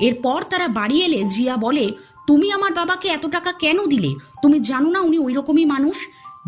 এরপর তারা বাড়ি এলে জিয়া বলে, তুমি আমার বাবাকে এত টাকা কেন দিলে? তুমি জানো না উনি ওই রকমই মানুষ?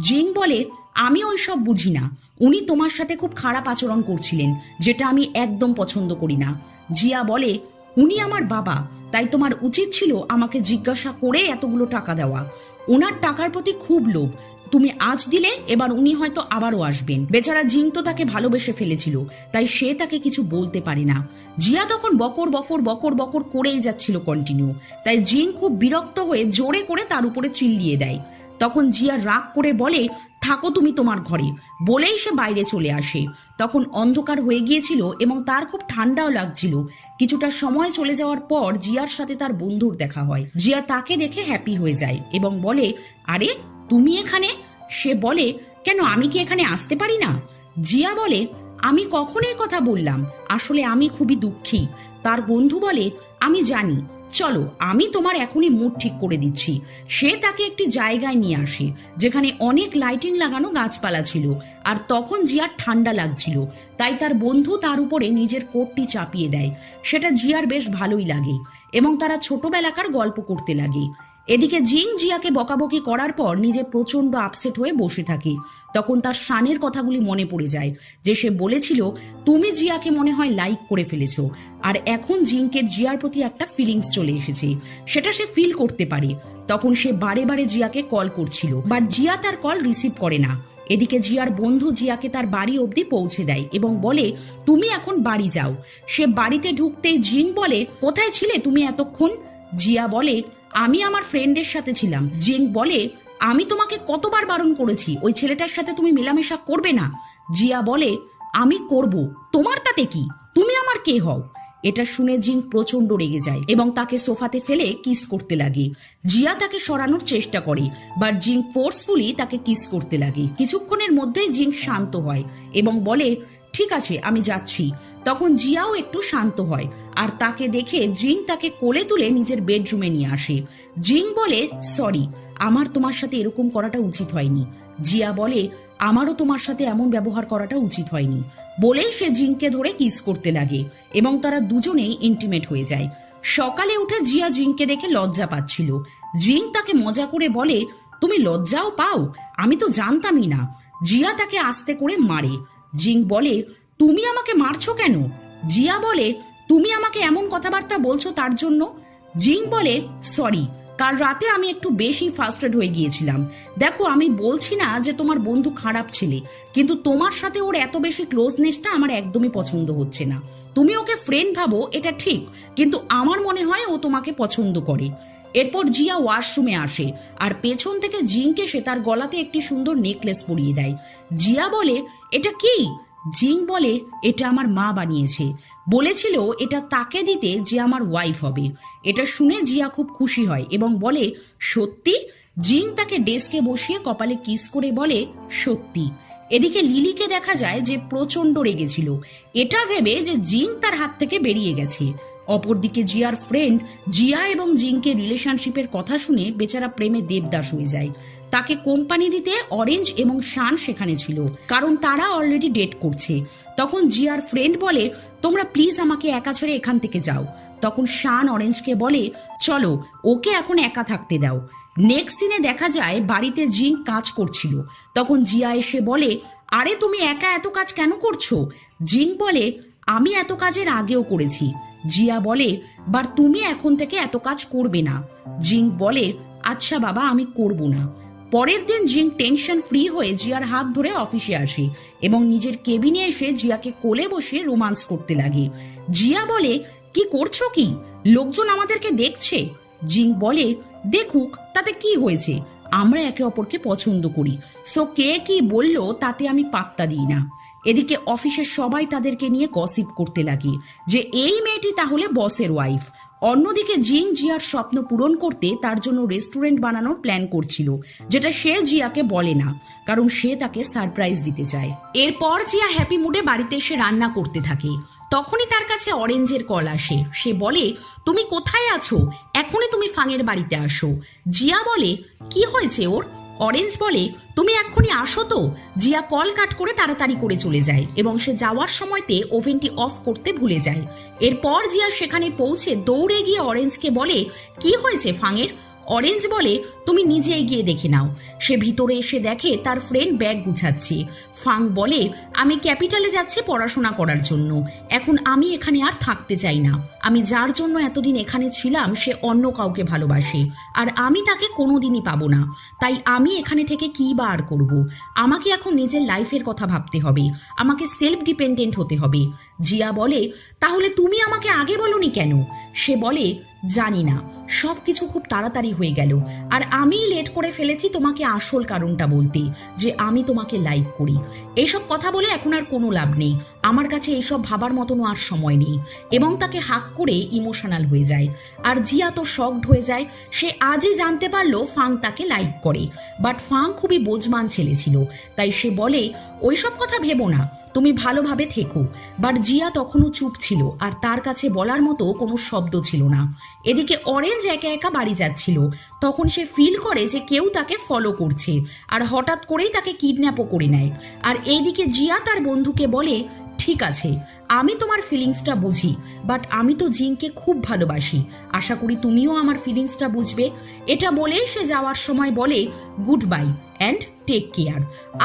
জিং বলে, আমি ওই সব বুঝি না। উনি তোমার সাথে খুব খারাপ আচরণ করছিলেন, যেটা আমি একদম পছন্দ করি না। জিয়া বলে, উনি আমার বাবা, তাই তোমার উচিত ছিল আমাকে জিজ্ঞাসা করে এতগুলো টাকা দেওয়া। ওনার টাকার প্রতি খুব লোভ। তুমি আজ দিলে, এবার উনি হয়তো আবারও আসবেন। বেচারা জিং তো তাকে ভালোবেসে ফেলেছিল, তাই সে তাকে কিছু বলতে পারে না। জিয়া তখন বকর বকর বকর বকর করেই যাচ্ছিল কন্টিনিউ তাই জিং খুব বিরক্ত হয়ে জোরে করে তার উপরে চিল্লিয়ে দেয় তখন জিয়া রাগ করে বলে, থাকো তুমি তোমার ঘরে। বলেই সে বাইরে চলে আসে। তখন অন্ধকার হয়ে গিয়েছিল এবং তার খুব ঠান্ডাও লাগছিল। কিছুটা সময় চলে যাওয়ার পর জিয়ার সাথে তার বন্ধুর দেখা হয়। জিয়া তাকে দেখে হ্যাপি হয়ে যায় এবং বলে, আরে তুমি এখানে? সে বলে, কেন আমি কি এখানে আসতে পারি না? জিয়া বলে, আমি কখন এই কথা বললাম। আসলে আমি খুবই দুঃখী। তার বন্ধু বলে, আমি জানি। চলো, আমি তোমার এখনই মুড ঠিক করে দিচ্ছি। সে তাকে একটি জায়গায় নিয়ে আসে, যেখানে অনেক লাইটিং লাগানো গাছপালা ছিল, আর তখন জিয়ার ঠান্ডা লাগছিল। তাই তার বন্ধু তার উপরে নিজের কোটটি চাপিয়ে দেয়। সেটা জিয়ার বেশ ভালোই লাগে, এবং তারা ছোটবেলাকার গল্প করতে লাগে। এদিকে জিং জিয়াকে বকাবকি করার পর নিজে প্রচণ্ড আপসেট হয়ে বসে থাকি। তখন তার শানের কথাগুলি মনে পড়ে যায়, যে সে বলেছিল, তুমি জিয়াকে মনে হয় লাইক করে ফেলেছো। আর এখন জিঙ্কের জিয়ার প্রতি একটা ফিলিংস চলে এসেছে, সেটা সে ফিল করতে পারে। তখন সে বারে বারে জিয়াকে কল করছিল বাট জিয়া তার কল রিসিভ করে না। এদিকে জিয়ার বন্ধু জিয়াকে তার বাড়ি অবধি পৌঁছে দেয় এবং বলে, তুমি এখন বাড়ি যাও। সে বাড়িতে ঢুকতেই জিং বলে, কোথায় ছিলে তুমি এতক্ষণ? জিয়া বলে আমি আমার ফ্রেন্ডের সাথে ছিলাম। জিং বলে, আমি তোমাকে কতবার বারণ করেছি, ওই ছেলেটার সাথে তুমি মেলামেশা করবে না? জিয়া বলে, আমি করব। তোমার তাতে কি? তুমি আমার কে হও? এটা শুনে জিং প্রচণ্ড রেগে যায় এবং তাকে সোফাতে ফেলে কিস করতে লাগে। জিয়া তাকে সরানোর চেষ্টা করে বাট জিং ফোর্সফুলি তাকে কিস করতে লাগে। কিছুক্ষণের মধ্যেই জিং শান্ত হয় এবং বলে ঠিক আছে, আমি যাচ্ছি। তখন জিয়াও একটু শান্ত হয় আর তাকে দেখে জিং তাকে কোলে তুলে নিজের বেডরুমে নিয়ে আসে। জিং বলে, সরি, আমার তোমার সাথে এরকম করাটা উচিত হয়নি। জিয়া বলে, আমারও তোমার সাথে এমন ব্যবহার করাটা উচিত হয়নি। বলেই সে জিংকে ধরে কিস করতে লাগে এবং তারা দুজনেই ইন্টিমেট হয়ে যায়। সকালে উঠে জিয়া জিংকে দেখে লজ্জা পাচ্ছিল। জিং তাকে মজা করে বলে, তুমি লজ্জাও পাও? আমি তো জানতামই না। জিয়া তাকে আস্তে করে মারে। জিং বলে, তুমি আমাকে মারছো কেন? জিয়া বলে, তুমি আমাকে এমন কথাবার্তা বলছো তার জন্য? জিং বলে, সরি, কাল রাতে আমি একটু বেশি ফার্স্টেড হয়ে গিয়েছিলাম। দেখো, আমি বলছি না যে তোমার বন্ধু খারাপ ছেলে, কিন্তু তোমার সাথে ওর এত বেশি ক্লোজনেসটা আমার একদমই পছন্দ হচ্ছে না। তুমি ওকে ফ্রেন্ড ভাবো, এটা ঠিক, কিন্তু আমার মনে হয় ও তোমাকে পছন্দ করে। এরপর জিয়া ওয়াশরুমে আসে আর পেছন থেকে জিংকে সে তার গলাতে একটি সুন্দর নেকলেস পরিয়ে দেয়। জিয়া বলে, এটা কি? জিং বলে, এটা আমার মা বানিয়েছে। বলেছিল এটা তাকে দিতে যে আমার ওয়াইফ হবে। এটা শুনে জিয়া খুব খুশি হয় এবং বলে, সত্যি? জিং তাকে ডেস্কে বসিয়ে কপালে কিস করে বলে, সত্যি। এদিকে লিলিকে দেখা যায় যে প্রচণ্ড রেগেছিল এটা ভেবে যে জিং তার হাত থেকে বেরিয়ে গেছে। অপরদিকে জিয়ার ফ্রেন্ড জিয়া এবং জিংকে রিলেশনশিপের কথা শুনে বেচারা প্রেমে দেবদাস হয়ে যায়। তাকে কোম্পানি দিতে অরেঞ্জ এবং শান সেখানে ছিল, কারণ তারা অলরেডি ডেট করছে। তখন জিয়ার ফ্রেন্ড বলে, তোমরা প্লিজ আমাকে একা ছেড়ে এখান থেকে যাও। তখন শান অরেঞ্জকে বলে, চলো, ওকে এখন একা থাকতে দাও। নেক্সট দিনে দেখা যায়, বাড়িতে জিং কাজ করছিল। তখন জিয়া এসে বলে, আরে, তুমি একা এত কাজ কেন করছ? জিং বলে, আমি এত কাজের আগেও করেছি। জিয়া বলে, বার তুমি এখন থেকে এত কাজ করবে না। জিং বলে আচ্ছা বাবা, আমি করব না। পরের দিন জিং টেনশন ফ্রি হয়ে জিয়ার হাত ধরে অফিসে আসে এবং নিজের কেবিনে এসে জিয়াকে কোলে বসে রোমান্স করতে লাগে। জিয়া বলে, কি করছ কি? লোকজন আমাদেরকে দেখছে? জিং বলে, দেখুক, তাতে কি হয়েছে? আমরা একে অপরকে পছন্দ করি। সো কে কি বলল তাতে আমি পাত্তা দিই না। এদিকে অফিসের সবাই তাদেরকে নিয়ে গসিপ করতে লাগে যে, এই মেয়েটি তাহলে বসের ওয়াইফ অন্যদিকে জিং জিয়ার স্বপ্ন পূরণ করতে তার জন্য রেস্টুরেন্ট বানানোর প্ল্যান করছিল, যেটা সে জিয়াকে বলে না, কারণ সে তাকে সারপ্রাইজ দিতে চায়। এরপর জিয়া হ্যাপি মুডে বাড়িতে এসে রান্না করতে থাকে। তখনই তার কাছে অরেঞ্জের কল আসে। সে বলে, তুমি কোথায় আছো? এখনই তুমি ফাঙের বাড়িতে আসো। জিয়া বলে, কি হয়েছে ওর? অরেঞ্জ বলে, তুমি এক্ষুনি আসো তো। জিয়া কল কাট করে তাড়াতাড়ি করে চলে যায় এবং সে যাওয়ার সময়তে ওভেনটি অফ করতে ভুলে যায়। এরপর জিয়া সেখানে পৌঁছে দৌড়ে গিয়ে অরেঞ্জকে বলে, কি হয়েছে ফাঙের? অরেঞ্জ বলে, তুমি নিজে এগিয়ে দেখে নাও। সে ভিতরে এসে দেখে তার ফ্রেন্ড ব্যাগ গুছাচ্ছে। ফাং বলে, আমি ক্যাপিটালে যাচ্ছি পড়াশোনা করার জন্য। এখন আমি এখানে আর থাকতে চাই না। আমি যার জন্য এতদিন এখানে ছিলাম, সে অন্য কাউকে ভালোবাসে। আর আমি তাকে কোনোদিনই পাবো না। তাই আমি এখানে থেকে কী বা আর করব? আমাকে এখন নিজের লাইফের কথা ভাবতে হবে। আমাকে সেলফ ডিপেন্ডেন্ট হতে হবে। জিয়া বলে, তাহলে তুমি আমাকে আগে বলনি কেন? সে বলে জানি না। সব কিছু খুব তাড়াতাড়ি হয়ে গেল। আর আমিই লেট করে ফেলেছি তোমাকে আসল কারণটা বলতে, যে আমি তোমাকে লাইক করি। এইসব কথা বলে এখন আর কোনো লাভ নেই। আমার কাছে এইসব ভাবার মতনও আর সময় নেই। এবং তাকে হাক করে ইমোশনাল হয়ে যায়। আর জিয়া তো শকড হয়ে যায়। সে আজই জানতে পারল ফাং তাকে লাইক করে। বাট ফাং খুবই বোঝমান ছেলে ছিল। তাই সে বলে, ওইসব কথা ভেবো না। তুমি ভালোভাবে থেকো। বাট জিয়া তখনও চুপ ছিল আর তার কাছে বলার মতো কোনো শব্দ ছিল না। এদিকে অরেঞ্জ একা একা বাড়ি যাচ্ছিল। তখন সে ফিল করে যে কেউ তাকে ফলো করছে। আর হঠাৎ করেই তাকে কিডন্যাপও করে নেয়। আর এইদিকে জিয়া তার বন্ধুকে বলে ঠিক আছে, আমি তোমার ফিলিংসটা বুঝি বাট আমি তো জিনকে খুব ভালোবাসি। আশা করি তুমিও আমার ফিলিংসটা বুঝবে। এটা বলে সে যাওয়ার সময় বলে good bye and take care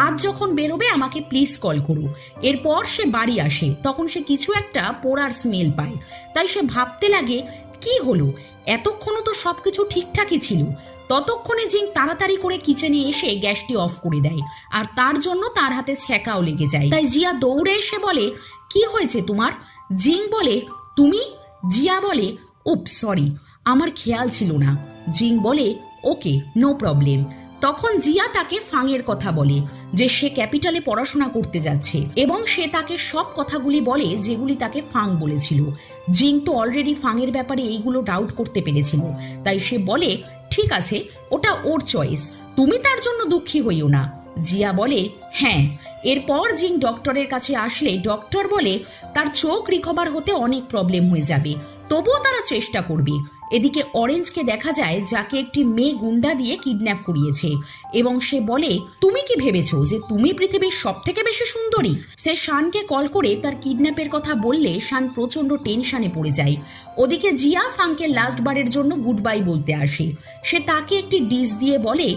আজ যখন বেরোবে, আমাকে প্লিজ কল করো। এরপর সে বাড়ি আসে, তখন সে কিছু একটা পোড়ার স্মেল পায়। তাই সে ভাবতে লাগে কি হলো? এতক্ষণও তো সবকিছু ঠিকঠাকই ছিল। ততক্ষণে জিং তাড়াতাড়ি করে কিচেনে এসে গ্যাসটি অফ করে দেয়, আর তার জন্য তার হাতে ছ্যাঁকাও লেগে যায়। তাই জিয়া দৌড়ে এসে বলে, কি হয়েছে তোমার? জিং বলে, তুমি? জিয়া বলে উপ সরি আমার খেয়াল ছিল না। জিং বলে, ওকে নো প্রবলেম তখন জিয়া তাকে ফাঙের কথা বলে যে সে ক্যাপিটালে পড়াশোনা করতে যাচ্ছে এবং সে তাকে সব কথাগুলি বলে যেগুলি তাকে ফাং বলেছিল। জিং তো অলরেডি ফাংয়ের ব্যাপারে এইগুলো ডাউট করতে পেরেছিল। তাই সে বলে, ঠিক আছে, ওটা ওর চয়েস তুমি তার জন্য দুঃখী হইও না। জিয়া বলে হ্যাঁ। এরপর জিং ডক্টরের কাছে আসলে ডক্টর বলে, তার চোখ রিকভার হতে অনেক প্রবলেম হয়ে যাবে। তবুও তারা চেষ্টা করবে। এদিকে অরেঞ্জকে দেখা যায়, যাকে একটি মেয়ে গুন্ডা দিয়ে কিডন্যাপ করিয়েছে। এবং সে বলে, তুমি কি ভেবেছো যে তুমি পৃথিবীর সব থেকে বেশি সুন্দরী? সে শানকে কল করে তার কিডন্যাপের কথা বললে শান প্রচণ্ড টেনশনে পড়ে যায়। ওদিকে জিয়া ফাংকে লাস্ট বারের জন্য গুড বাই বলতে আসে। সে তাকে একটি ডিশ দিয়ে বলে,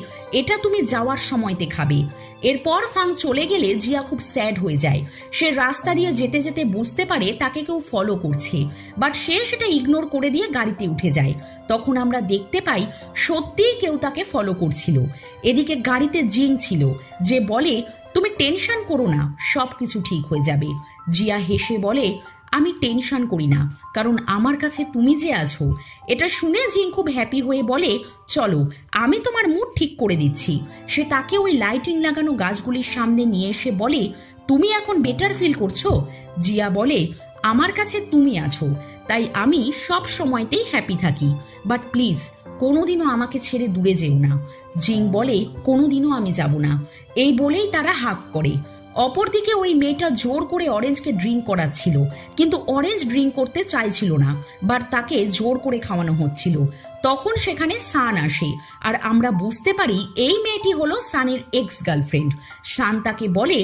এটা তুমি যাওয়ার সময়তে খাবে। এরপর ফাং চলে গেলে জিয়া খুব স্যাড হয়ে যায়। সে রাস্তা দিয়ে যেতে যেতে বুঝতে পারে তাকে কেউ ফলো করছে বাট সে সেটা ইগনোর করে দিয়ে গাড়িতে উঠে যায়। তখন আমরা দেখতে পাই, সত্যিই কেউ তাকে ফলো করছিল। এদিকে গাড়িতে জিং ছিল, যে বলে, তুমি টেনশন করো না সব কিছু ঠিক হয়ে যাবে। জিয়া হেসে বলে, আমি টেনশন করি না, কারণ আমার কাছে তুমি যে আছো, এটা শুনে জিং খুব হ্যাপি হয়ে বলে, চলো, আমি তোমার মুড ঠিক করে দিচ্ছি। সে তাকে ওই লাইটিং লাগানো গাছগুলির সামনে নিয়ে এসে বলে, তুমি এখন বেটার ফিল করছ? জিয়া বলে, আমার কাছে তুমি আছো, তাই আমি সব সময়তেই হ্যাপি থাকি বাট প্লিজ কোনোদিনও আমাকে ছেড়ে দূরে যেও না। জিং বলে, কোনোদিনও আমি যাব না। এই বলেই তারা হাক করে। অপরদিকে ওই মেয়েটা জোর করে অরেঞ্জকে ড্রিঙ্ক করাচ্ছিল, কিন্তু অরেঞ্জ ড্রিঙ্ক করতে চাইছিল না, বাট তাকে জোর করে খাওয়ানো হচ্ছিল। তখন সেখানে সান আসে, আর আমরা বুঝতে পারি এই মেয়েটি হলো সানের এক্স গার্লফ্রেন্ড সান তাকে বলে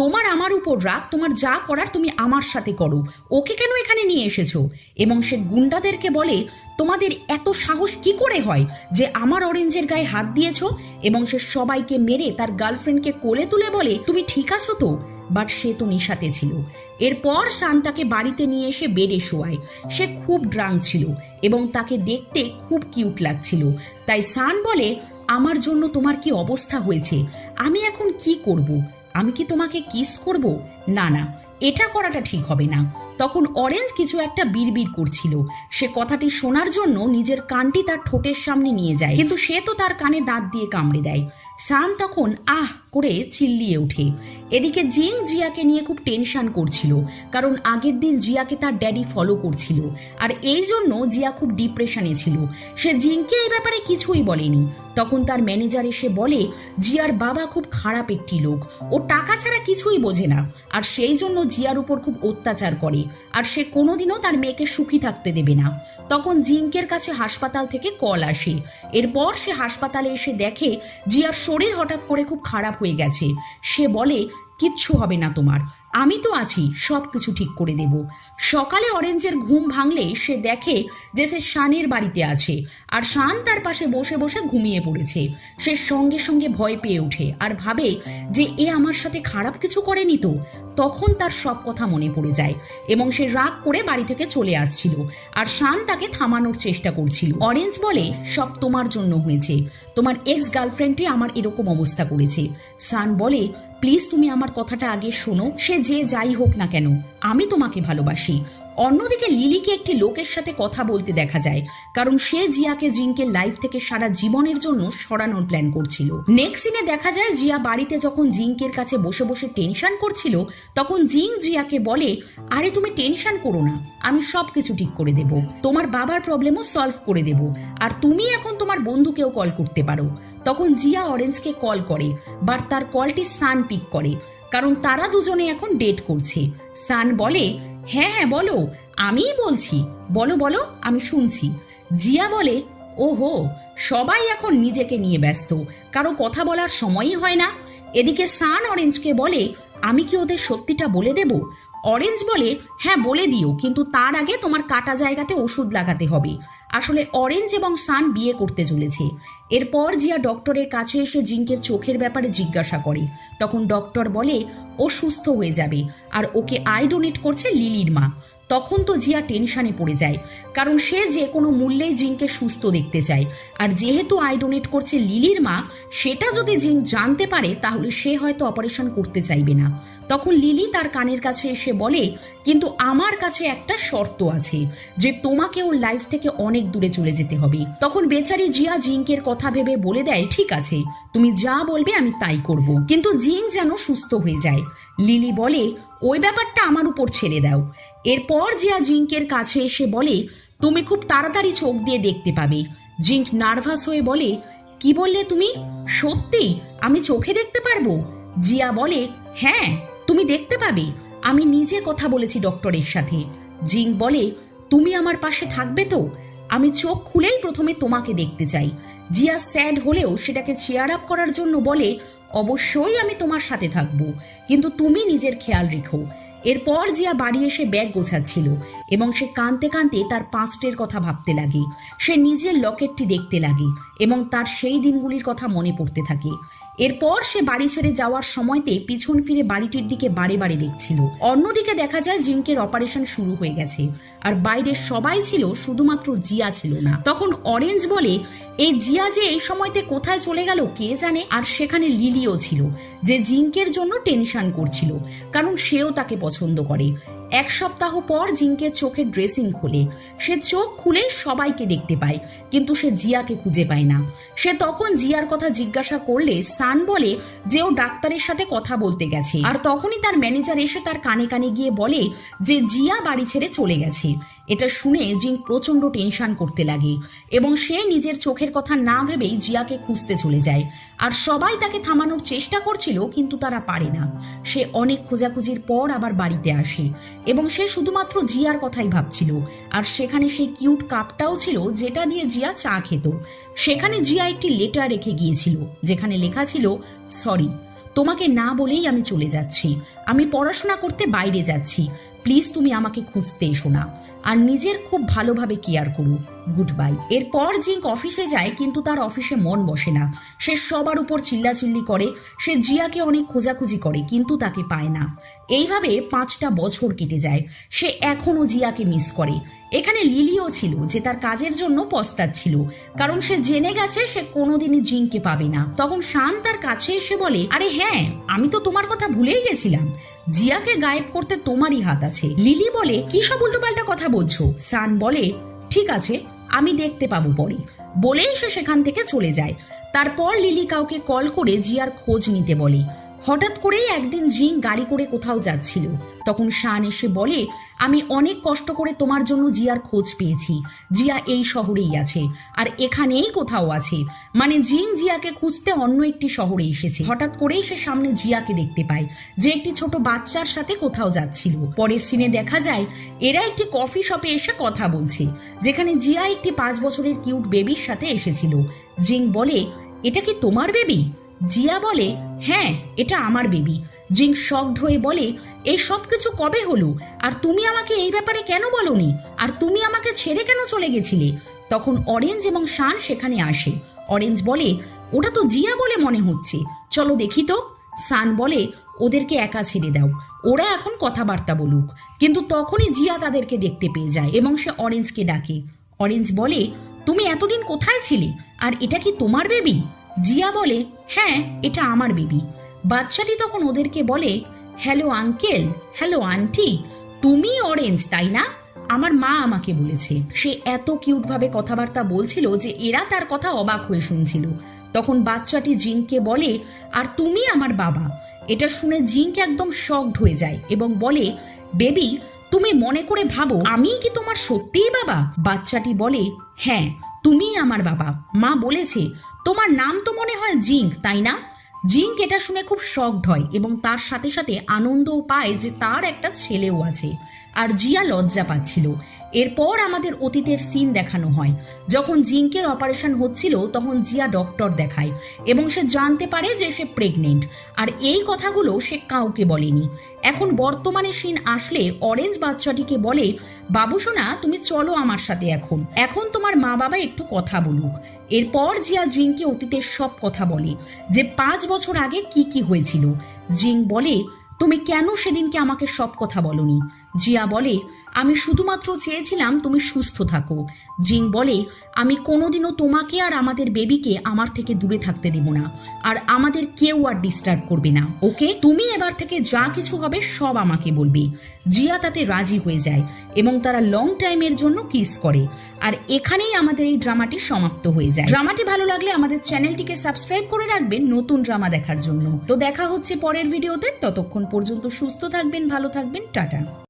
তোমার আমার উপর রাগ, তোমার যা করার তুমি আমার সাথে করো। ওকে কেন এখানে নিয়ে এসেছ? এবং সে গুন্ডাদেরকে বলে, তোমাদের এত সাহস কি করে হয় যে আমার অরেঞ্জের গায়ে হাত দিয়েছ এবং সে সবাইকে মেরে তার গার্লফ্রেন্ডকে কোলে তুলে বলে, তুমি ঠিক আছো তো? বাট সে তো নিশাতে ছিল। এরপর শান তাকে বাড়িতে নিয়ে এসে বেডে শোয়ায়। সে খুব ড্রাং ছিল এবং তাকে দেখতে খুব কিউট লাগছিল। তাই সান বলে, আমার জন্য তোমার কি অবস্থা হয়েছে? আমি এখন কি করব? আমি কি তোমাকে কিস করব? না না এটা করাটা ঠিক হবে না। তখন অরেঞ্জ কিছু একটা বিড়বিড় করছিল। সে কথাটি শোনার জন্য নিজের কানটি তার ঠোঁটের সামনে নিয়ে যায়। কিন্তু সে তো তার কানে দাঁত দিয়ে কামড়ে দেয়। শান তখন আহ করে চিল্লিয়ে ওঠে। এদিকে জিং জিয়াকে নিয়ে খুব টেনশন করছিল। কারণ আগের দিন জিয়াকে তার ড্যাডি ফলো করছিল। আর এই জন্য জিয়া খুব ডিপ্রেশনে ছিল। সে জিংকে এই ব্যাপারে কিছুই বলেনি। তখন তার ম্যানেজার এসে বলে, জিয়ার বাবা খুব খারাপ একটি লোক। ও টাকা ছাড়া কিছুই বোঝে না। আর সেই জন্য জিয়ার উপর খুব অত্যাচার করে। আর সে কোনোদিনও তার মেয়েকে সুখী থাকতে দেবে না। তখন জিঙ্কের কাছে হাসপাতাল থেকে কল আসে। এরপর সে হাসপাতালে এসে দেখে জিয়ার শরীর হঠাৎ করে খুব খারাপ হয়ে গেছে। সে বলে, কিচ্ছু হবে না তোমার। আমি তো আছি, সব কিছু ঠিক করে দেব। সকালে অরেঞ্জের ঘুম ভাঙলে সে দেখে যে সে শানের বাড়িতে আছে, আর শান তার পাশে বসে বসে ঘুমিয়ে পড়েছে। সে সঙ্গে সঙ্গে ভয় পেয়ে ওঠে, আর ভাবে যে এ আমার সাথে খারাপ কিছু করেনি তো? তখন তার সব কথা মনে পড়ে যায়, এবং সে রাগ করে বাড়ি থেকে চলে আসছিল, আর শান তাকে থামানোর চেষ্টা করছিল। অরেঞ্জ বলে, সব তোমার জন্য হয়েছে। তোমার এক্স গার্লফ্রেন্ডটি আমার এরকম অবস্থা করেছে। শান বলে প্লিজ তুমি আমার কথাটা আগে শোনো, সে যে যাই হোক না কেন, আমি তোমাকে ভালোবাসি। অন্যদিকে লিলিকে একটি লোকের সাথে কথা বলতে দেখা যায়, কারণ সে জিয়াকে জিঙ্কের লাইফ থেকে সারা জীবনের জন্য সরানোর প্ল্যান করছিল। নেক্সট সিনে দেখা যায়, জিয়া বাড়িতে যখন জিঙ্কের কাছে বসে বসে টেনশন করছিল, তখন জিং জিয়াকে বলে, আরে তুমি টেনশন করো না, আমি সব কিছু ঠিক করে দেব। তোমার বাবার প্রবলেমও সলভ করে দেব। আর তুমি এখন তোমার বন্ধুকেও কল করতে পারো। তখন জিয়া অরেঞ্জকে কল করে বাট তার কলটি সান পিক করে, কারণ তারা দুজনে এখন ডেট করছে। সান বলে হ্যাঁ হ্যাঁ বলো, আমিই বলছি, বলো বলো, আমি শুনছি। জিয়া বলে, ওহো, সবাই এখন নিজেকে নিয়ে ব্যস্ত, কারও কথা বলার সময়ই হয় না। এদিকে সান অরেঞ্জকে বলে, আমি কি ওদের সত্যিটা বলে দেব? অরেঞ্জ বলে হ্যাঁ বলে দিও, কিন্তু তার আগে তোমার কাটা জায়গাতে ওষুধ লাগাতে হবে। আসলে অরেঞ্জ এবং সান বিয়ে করতে চলেছে। এরপর জিয়া ডক্টরের কাছে এসে জিঙ্কের চোখের ব্যাপারে জিজ্ঞাসা করে। তখন ডক্টর বলে, ও সুস্থ হয়ে যাবে, আর ওকে আই ডোনেট করছে লিলির মা। তখন তো জিয়া টেনশনে পড়ে যায়, কারণ সে যে কোনো মূল্যেই জিঙ্ককে সুস্থ দেখতে চায়। আর যেহেতু আই ডোনেট করছে লিলির মা, সেটা যদি জিঙ্ক জানতে পারে, তাহলে সে হয়তো অপারেশন করতে চাইবে না। তখন লিলি তার কানের কাছে এসে বলে, কিন্তু আমার কাছে একটা শর্ত আছে, যে তোমাকে ওর লাইফ থেকে অনেক দূরে চলে যেতে হবে। তখন বেচারি জিয়া জিঙ্কের কথা ভেবে বলে দেয়, ঠিক আছে তুমি যা বলবে আমি তাই করব। কিন্তু জিঙ্ক যেন সুস্থ হয়ে যায়। লিলি বলে, ওই ব্যাপারটা আমার উপর ছেড়ে দাও। এরপর জিয়া জিঙ্কের কাছে এসে বলে, তুমি খুব তাড়াতাড়ি চোখ দিয়ে দেখতে পাবে। জিঙ্ক নার্ভাস হয়ে বলে, কি বললে তুমি? সত্যি? আমি চোখে দেখতে পারব? জিয়া বলে হ্যাঁ তুমি দেখতে পাবে। আমি নিজে কথা বলেছি ডক্টরের সাথে। জিঙ্ক বলে, তুমি আমার পাশে থাকবে তো? আমি চোখ খুলেই প্রথমে তোমাকে দেখতে চাই। জিয়া স্যাড হলেও সেটাকে চেয়ার আপ করার জন্য বলে, অবশ্যই আমি তোমার সাথে থাকব, কিন্তু তুমি নিজের খেয়াল রেখো। এরপর জিয়া বাড়ি এসে ব্যাগ গোছাচ্ছিল এবং সে কাঁদতে কাঁদতে তার পাঁচটের কথা ভাবতে লাগে। সে নিজের লকেটটি দেখতে লাগে এবং তার সেই দিনগুলির কথা মনে পড়তে থাকে। এরপর সে বাড়ি ছেড়ে যাওয়ার সময়তে পিছন ফিরে বাড়িটির দিকে বারে বারে দেখছিল। অন্যদিকে দেখা যায় জিঙ্কের অপারেশন শুরু হয়ে গেছে। আর বাইরে সবাই ছিল, শুধুমাত্র জিয়া ছিল না। তখন অরেঞ্জ বলে এই জিয়া যে এই সময়তে কোথায় চলে গেল কে জানে? আর সেখানে লিলিও ছিল, যে জিঙ্কের জন্য টেনশন করছিল, কারণ সেও তাকে পছন্দ করে। এক সপ্তাহ পর জিঙ্কের চোখের ড্রেসিং খোলে। সে চোখ খুলে সবাইকে দেখতে পায়, কিন্তু সে জিয়াকে খুঁজে পায় না। সে তখন জিয়ার কথা জিজ্ঞাসা করলে সান বলে যে ও ডাক্তারের সাথে কথা বলতে গেছে। আর তখনই তার ম্যানেজার এসে তার কানে কানে গিয়ে বলে যে জিয়া বাড়ি ছেড়ে চলে গেছে। এটা শুনে জিঙ্ক প্রচণ্ড টেনশন করতে লাগে এবং সে নিজের চোখের কথা না ভেবেই জিয়াকে খুঁজতে চলে যায়। আর সবাই তাকে থামানোর চেষ্টা করছিল, কিন্তু তারা পারে না। সে অনেক খোঁজাখুঁজির পর আবার বাড়িতে আসে এবং সে শুধুমাত্র জিয়ার কথাই ভাবছিল। আর সেখানে সেই কিউট কাপটাও ছিল যেটা দিয়ে জিয়া চা খেত। সেখানে জিয়া একটি লেটার রেখে গিয়েছিল, যেখানে লেখা ছিল, সরি, তোমাকে না বলেই আমি চলে যাচ্ছি। আমি পড়াশোনা করতে বাইরে যাচ্ছি। প্লিজ তুমি আমাকে খুঁজতে এসো না। আর নিজের খুব ভালোভাবে কেয়ার করো গুড বাই এরপর জিঙ্ক অফিসে যায়, কিন্তু তার অফিসে মন বসে না। সে সবার উপর চিল্লাচিল্লি করে, সে জিয়াকে অনেক খোঁজাখুঁজি করে, কিন্তু তাকে পায় না। এইভাবে পাঁচটা বছর কেটে যায়। সে এখনও জিয়াকে মিস করে। এখানে লিলিও ছিল, যে তার কাজের জন্য পস্তাচ্ছিল কারণ সে জেনে গেছে সে কোনোদিনই জিনকে পাবে না। তখন শান তার কাছে এসে বলে, আরে হ্যাঁ আমি তো তোমার কথা ভুলেই গেছিলাম। জিয়াকে গায়েব করতে তোমারই হাত আছে লিলি বলে, কি সব উল্টোপাল্টা কথা বলছো সান বলে, ঠিক আছে, আমি দেখতে পাবো পরে। বলেই সে সেখান থেকে চলে যায়। তারপর লিলি কাউকে কল করে জিয়ার খোঁজ নিতে বলে। হঠাৎ করেই একদিন জিং গাড়ি করে কোথাও যাচ্ছিল। তখন শান এসে বলে, আমি অনেক কষ্ট করে তোমার জন্য জিয়ার খোঁজ পেয়েছি। জিয়া এই শহরেই আছে আর এখানেই কোথাও আছে। মানে জিং জিয়াকে খুঁজতে অন্য একটি শহরে এসেছে। হঠাৎ করেই সে সামনে জিয়াকে দেখতে পায়, যে একটি ছোট বাচ্চার সাথে কোথাও যাচ্ছিল। পরের সিনে দেখা যায়, এরা একটি কফি শপে এসে কথা বলছে, যেখানে জিয়া একটি পাঁচ বছরের কিউট বেবির সাথে এসেছিল। জিং বলে, এটা কি তোমার বেবি? জিয়া বলে হ্যাঁ এটা আমার বেবি। জিং শকড হয়ে বলে এই সব কিছু কবে হলো? আর তুমি আমাকে এই ব্যাপারে কেন বলনি? আর তুমি আমাকে ছেড়ে কেন চলে গেছিলে? তখন অরেঞ্জ এবং শান সেখানে আসে। অরেঞ্জ বলে ওটা তো জিয়া বলে মনে হচ্ছে। চলো দেখি তো। সান বলে, ওদেরকে একা ছেড়ে দাও। ওরা এখন কথাবার্তা বলুক। কিন্তু তখনই জিয়া তাদেরকে দেখতে পেয়ে যায় এবং সে অরেঞ্জকে ডাকে। অরেঞ্জ বলে, তুমি এতদিন কোথায় ছিলে? আর এটা কি তোমার বেবি? জিয়া বলে হ্যাঁ এটা আমার বেবি। বাচ্চাটি তখন ওদেরকে বলে, হ্যালো আঙ্কেল, হ্যালো আন্টি, তুমি অরেঞ্জ, তাই না? আমার মা আমাকে বলেছে। সে এত কিউট ভাবে কথাবার্তা বলছিল যে এরা তার কথা অবাক হয়ে শুনছিল। তখন বাচ্চাটি জিনকে বলে, আর তুমি আমার বাবা? এটা শুনে জিঙ্ক একদম শকড হয়ে যায় এবং বলে, বেবি, তুমি মনে করে ভাবো, আমিই কি তোমার সত্যিই বাবা? বাচ্চাটি বলে হ্যাঁ তুমিই আমার বাবা। মা বলেছে তোমার নাম তো মনে হয় জিঙ্ক, তাই না? জিঙ্ক এটা শুনে খুব শকড হয় এবং তার সাথে সাথে আনন্দও পায় যে তার একটা ছেলেও আছে। আর জিয়া লজ্জা পাচ্ছিল। এরপর আমাদের অতীতের সিন দেখানো হয়। যখন জিঙ্কের অপারেশন হচ্ছিল, তখন জিয়া ডক্টর দেখায় এবং সে জানতে পারে যে সে প্রেগনেন্ট আর এই কথাগুলো সে কাউকে বলেনি। এখন বর্তমানে সিন আসলে অরেঞ্জ বাচ্চাটিকে বলে, বাবু সোনা, তুমি চলো আমার সাথে এখন। এখন তোমার মা বাবা একটু কথা বলুক। এরপর জিয়া জিঙ্কে অতীতের সব কথা বলে, যে পাঁচ বছর আগে কি কি হয়েছিল। জিং বলে, তুমি কেন সেদিনকে আমাকে সব কথা বলনি? জিয়া বলে, আমি শুধুমাত্র চেয়েছিলাম তুমি সুস্থ থাকো। জিং বলে, আমি কোনোদিনও তোমাকে আর আমাদের বেবিকে আমার থেকে দূরে থাকতে দেব না। আর আমাদের কেউ আর ডিস্টার্ব করবে না, ওকে? তুমি এবার থেকে যা কিছু হবে সব আমাকে বলবে। জিয়া তাতে রাজি হয়ে যায় এবং তারা লং টাইমের জন্য কিস করে। আর এখানেই আমাদের এই ড্রামাটি সমাপ্ত হয়ে যায়। ড্রামাটি ভালো লাগলে আমাদের চ্যানেলটিকে সাবস্ক্রাইব করে রাখবেন নতুন ড্রামা দেখার জন্য। তো দেখা হচ্ছে পরের ভিডিওতে। ততক্ষণ পর্যন্ত সুস্থ থাকবেন, ভালো থাকবেন, টাটা।